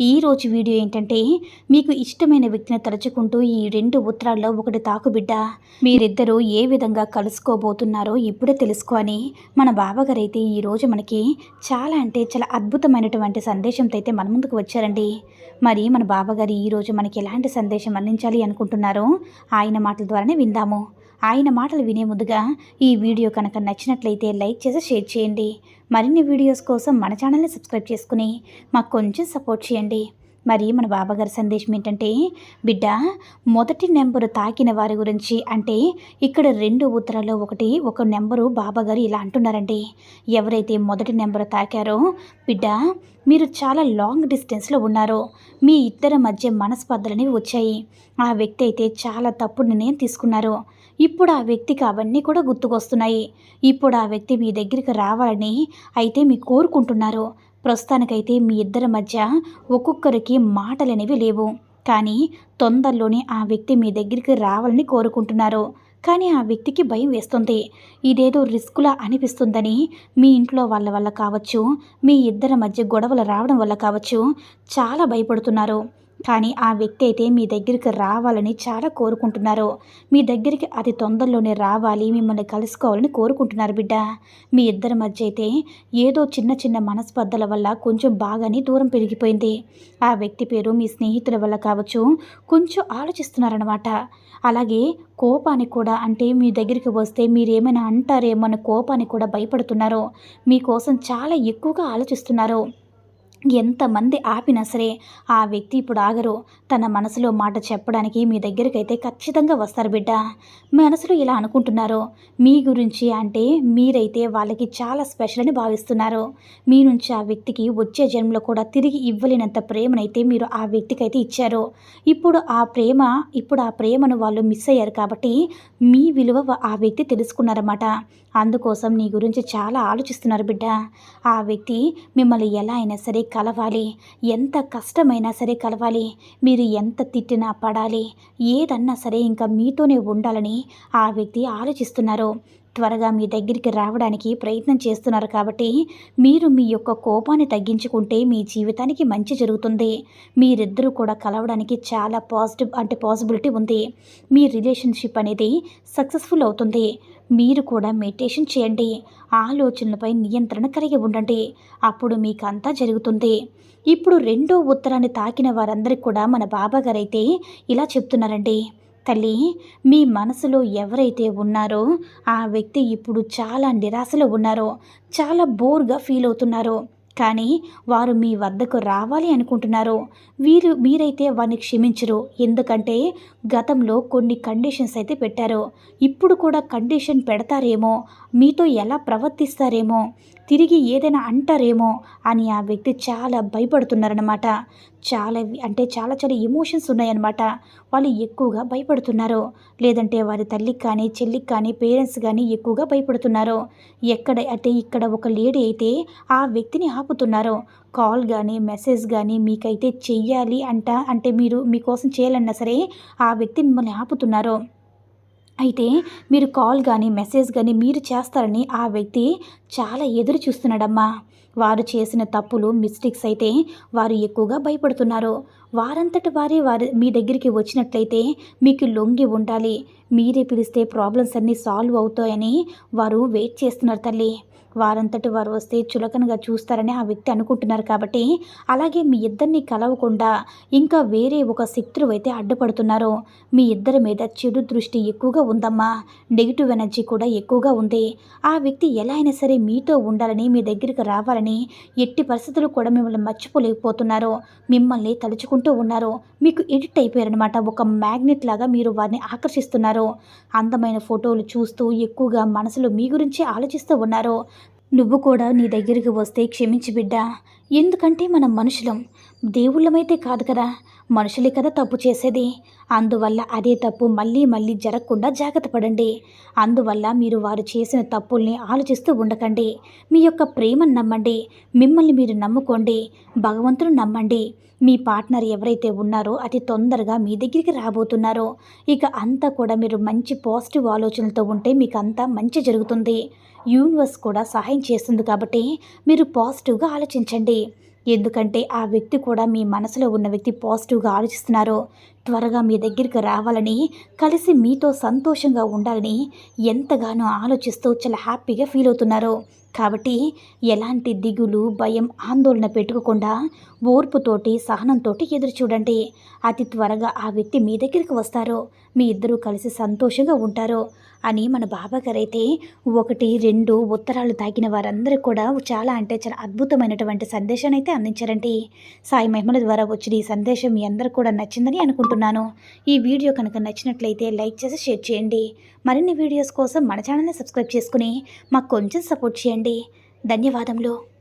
ఈ రోజు వీడియో ఏంటంటే మీకు ఇష్టమైన వ్యక్తిని తలుచుకుంటూ ఈ రెండు ఉత్తరాల్లో ఒకటి తాకుబిడ్డ మీరిద్దరూ ఏ విధంగా కలుసుకోబోతున్నారో ఇప్పుడే తెలుసుకొని మన బాబాగారు ఈరోజు మనకి చాలా అంటే చాలా అద్భుతమైనటువంటి సందేశంతో అయితే మన ముందుకు వచ్చారండి. మరి మన బాబాగారు ఈరోజు మనకి ఎలాంటి సందేశం అందించాలి అనుకుంటున్నారో ఆయన మాటల ద్వారానే విందాము. ఆయన మాటలు వినే ముందుగా ఈ వీడియో కనుక నచ్చినట్లయితే లైక్ చేసి షేర్ చేయండి. మరిన్ని వీడియోస్ కోసం మన ఛానల్ని సబ్స్క్రైబ్ చేసుకుని మాకు కొంచెం సపోర్ట్ చేయండి. మరి మన బాబాగారి సందేశం ఏంటంటే బిడ్డ మొదటి నెంబరు తాకిన వారి గురించి అంటే ఇక్కడ రెండు ఉత్తరాల్లో ఒకటి ఒక నెంబరు బాబాగారు ఇలా అంటున్నారండి ఎవరైతే మొదటి నెంబరు తాకారో బిడ్డ మీరు చాలా లాంగ్ డిస్టెన్స్లో ఉన్నారు. మీ ఇద్దరి మధ్య మనస్పర్ధలని వచ్చాయి. ఆ వ్యక్తి అయితే చాలా తప్పుడు నిర్ణయం తీసుకున్నారు. ఇప్పుడు ఆ వ్యక్తికి అవన్నీ కూడా గుర్తుకొస్తున్నాయి. ఇప్పుడు ఆ వ్యక్తి మీ దగ్గరికి రావాలని అయితే మీ కోరుకుంటున్నారు. ప్రస్తుతానికైతే మీ ఇద్దరి మధ్య ఒక్కొక్కరికి మాటలనేవి లేవు. కానీ తొందరలోనే ఆ వ్యక్తి మీ దగ్గరికి రావాలని కోరుకుంటున్నారు. కానీ ఆ వ్యక్తికి భయం వేస్తుంది. ఇదేదో రిస్కులా అనిపిస్తుందని మీ ఇంట్లో వాళ్ళ వల్ల కావచ్చు మీ ఇద్దరి మధ్య గొడవలు రావడం వల్ల కావచ్చు చాలా భయపడుతున్నారు. కానీ ఆ వ్యక్తి అయితే మీ దగ్గరికి రావాలని చాలా కోరుకుంటున్నారు. మీ దగ్గరికి అతి తొందరలోనే రావాలి మిమ్మల్ని కలుసుకోవాలని కోరుకుంటున్నారు బిడ్డ. మీ ఇద్దరి మధ్య అయితే ఏదో చిన్న చిన్న మనస్పర్ధల వల్ల కొంచెం బాగానే దూరం పెరిగిపోయింది. ఆ వ్యక్తి పేరు మీ స్నేహితుల వల్ల కావచ్చు కొంచెం ఆలోచిస్తున్నారనమాట అలాగే కోపానికి కూడా అంటే మీ దగ్గరికి వస్తే మీరేమైనా అంటారేమో అన్న కోపానికి కూడా భయపడుతున్నారు. మీకోసం చాలా ఎక్కువగా ఆలోచిస్తున్నారు. ఎంతమంది ఆపినా సరే ఆ వ్యక్తి ఇప్పుడు ఆగరు. తన మనసులో మాట చెప్పడానికి మీ దగ్గరికి అయితే ఖచ్చితంగా వస్తారు బిడ్డ. మనసులో ఇలా అనుకుంటున్నారు? మీ గురించి అంటే మీరైతే వాళ్ళకి చాలా స్పెషల్ అని భావిస్తున్నారు. మీ నుంచి ఆ వ్యక్తికి వచ్చే జన్మలో కూడా తిరిగి ఇవ్వలేనంత ప్రేమనైతే మీరు ఆ వ్యక్తికి అయితే ఇచ్చారు. ఇప్పుడు ఆ ప్రేమ ఇప్పుడు ఆ ప్రేమను వాళ్ళు మిస్ అయ్యారు కాబట్టి మీ విలువ ఆ వ్యక్తి తెలుసుకున్నారన్నమాట. అందుకోసం నీ గురించి చాలా ఆలోచిస్తున్నారు బిడ్డ. ఆ వ్యక్తి మిమ్మల్ని ఎలా అయినా సరే కలవాలి. ఎంత కష్టమైనా సరే కలవాలి. మీరు ఎంత తిట్టినా పడాలి. ఏదన్నా సరే ఇంకా మీతోనే ఉండాలని ఆ వ్యక్తి ఆలోచిస్తున్నారు. త్వరగా మీ దగ్గరికి రావడానికి ప్రయత్నం చేస్తున్నారు కాబట్టి మీరు మీ యొక్క కోపాన్ని తగ్గించుకుంటే మీ జీవితానికి మంచి జరుగుతుంది. మీరిద్దరూ కూడా కలవడానికి చాలా పాజిటివ్ అంటే పాసిబిలిటీ ఉంది. మీ రిలేషన్షిప్ అనేది సక్సెస్ఫుల్ అవుతుంది. మీరు కూడా మెడిటేషన్ చేయండి. ఆలోచనలపై నియంత్రణ కలిగి ఉండండి. అప్పుడు మీకు అంతా జరుగుతుంది. ఇప్పుడు రెండో ఉత్తరాన్ని తాకిన వారందరికీ కూడా మన బాబా గారైతే ఇలా చెప్తున్నారండి. తల్లి మీ మనసులో ఎవరైతే ఉన్నారో ఆ వ్యక్తి ఇప్పుడు చాలా నిరాశలో ఉన్నారో చాలా బోర్గా ఫీల్ అవుతున్నారో. కానీ వారు మీ వద్దకు రావాలి అనుకుంటున్నారు. వీరు మీరైతే వారిని క్షమించరు. ఎందుకంటే గతంలో కొన్ని కండిషన్స్ అయితే పెట్టారు. ఇప్పుడు కూడా కండిషన్ పెడతారేమో? మీతో ఎలా ప్రవర్తిస్తారేమో? తిరిగి ఏదైనా అంటారేమో అని ఆ వ్యక్తి చాలా భయపడుతున్నారనమాట చాలా అంటే చాలా చాలా ఎమోషన్స్ ఉన్నాయన్నమాట. వాళ్ళు ఎక్కువగా భయపడుతున్నారు. లేదంటే వారి తల్లికి కానీ చెల్లికి కానీ పేరెంట్స్ కానీ ఎక్కువగా భయపడుతున్నారు. ఎక్కడ అంటే ఇక్కడ ఒక లేడీ అయితే ఆ వ్యక్తిని ఆపుతున్నారు. కాల్ కానీ మెసేజ్ కానీ మీకైతే చెయ్యాలి అంట అంటే మీరు మీకోసం చేయాలన్నా సరే ఆ వ్యక్తి మిమ్మల్ని ఆపుతున్నారు. అయితే మీరు కాల్ కానీ మెసేజ్ కానీ మీరు చేస్తారని ఆ వ్యక్తి చాలా ఎదురు చూస్తున్నాడమ్మా. వారు చేసిన తప్పులు మిస్టేక్స్ అయితే వారు ఎక్కువగా భయపడుతున్నారు. వారంతట వారే వారి మీ దగ్గరికి వచ్చినట్లయితే మీకు లొంగి ఉండాలి. మీరే పిలిస్తే ప్రాబ్లమ్స్ అన్నీ సాల్వ్ అవుతాయని వారు వెయిట్ చేస్తున్నారు తల్లి. వారంతటి వారు వస్తే చులకనగా చూస్తారని ఆ వ్యక్తి అనుకుంటున్నారు కాబట్టి అలాగే మీ ఇద్దరిని కలవకుండా ఇంకా వేరే ఒక శత్రువు అయితే అడ్డుపడుతున్నారు. మీ ఇద్దరి మీద చెడు దృష్టి ఎక్కువగా ఉందమ్మా. నెగిటివ్ ఎనర్జీ కూడా ఎక్కువగా ఉంది. ఆ వ్యక్తి ఎలా అయినా సరే మీతో ఉండాలని మీ దగ్గరికి రావాలని ఎట్టి పరిస్థితులు కూడా మిమ్మల్ని మర్చిపోలేకపోతున్నారు. మిమ్మల్ని తలుచుకుంటూ ఉన్నారు. మీకు ఎడిట్ అయిపోయారనమాట ఒక మ్యాగ్నెట్ లాగా మీరు వారిని ఆకర్షిస్తున్నారు. అందమైన ఫోటోలు చూస్తూ ఎక్కువగా మనసులో మీ గురించి ఆలోచిస్తూ ఉన్నారు. నువ్వు కూడా నీ దగ్గరికి వస్తే క్షమించి బిడ్డ. ఎందుకంటే మనం మనుషులం. దేవుళ్ళమైతే కాదు కదా. మనుషులే కదా తప్పు చేసేది. అందువల్ల అదే తప్పు మళ్ళీ మళ్ళీ జరగకుండా జాగ్రత్త పడండి. అందువల్ల మీరు వారు చేసిన తప్పుల్ని ఆలోచిస్తూ ఉండకండి. మీ యొక్క ప్రేమను నమ్మండి. మిమ్మల్ని మీరు నమ్ముకోండి. భగవంతుని నమ్మండి. మీ పార్ట్నర్ ఎవరైతే ఉన్నారో అతి తొందరగా మీ దగ్గరికి రాబోతున్నారో. ఇక అంతా కూడా మీరు మంచి పాజిటివ్ ఆలోచనలతో ఉంటే మీకు అంతా మంచి జరుగుతుంది. యూనివర్స్ కూడా సహాయం చేస్తుంది కాబట్టి మీరు పాజిటివ్గా ఆలోచించండి. ఎందుకంటే ఆ వ్యక్తి కూడా మీ మనసులో ఉన్న వ్యక్తి పాజిటివ్గా ఆలోచిస్తున్నారు త్వరగా మీ దగ్గరికి రావాలని కలిసి మీతో సంతోషంగా ఉండాలని ఎంతగానో ఆలోచిస్తూ చాలా హ్యాపీగా ఫీల్ అవుతున్నారు. కాబట్టి ఎలాంటి దిగులు భయం ఆందోళన పెట్టుకోకుండా ఓర్పుతోటి సహనంతో ఎదురు చూడండి. అతి త్వరగా ఆ వ్యక్తి మీ దగ్గరికి వస్తారు. మీ ఇద్దరూ కలిసి సంతోషంగా ఉంటారు అని మన బాబాగారైతే అయితే ఒకటి రెండు ఉత్తరాలు తాకిన వారందరూ కూడా చాలా అంటే చాలా అద్భుతమైనటువంటి సందేశాన్ని అయితే అందించారండి. సాయి మహిమల ద్వారా వచ్చిన ఈ సందేశం మీ అందరూ కూడా నచ్చిందని అనుకుంటున్నాను. ఈ వీడియో కనుక నచ్చినట్లయితే లైక్ చేసి షేర్ చేయండి. మరిన్ని వీడియోస్ కోసం మన ఛానల్ని సబ్స్క్రైబ్ చేసుకుని మాకు కొంచెం సపోర్ట్ చేయండి. ధన్యవాదములు.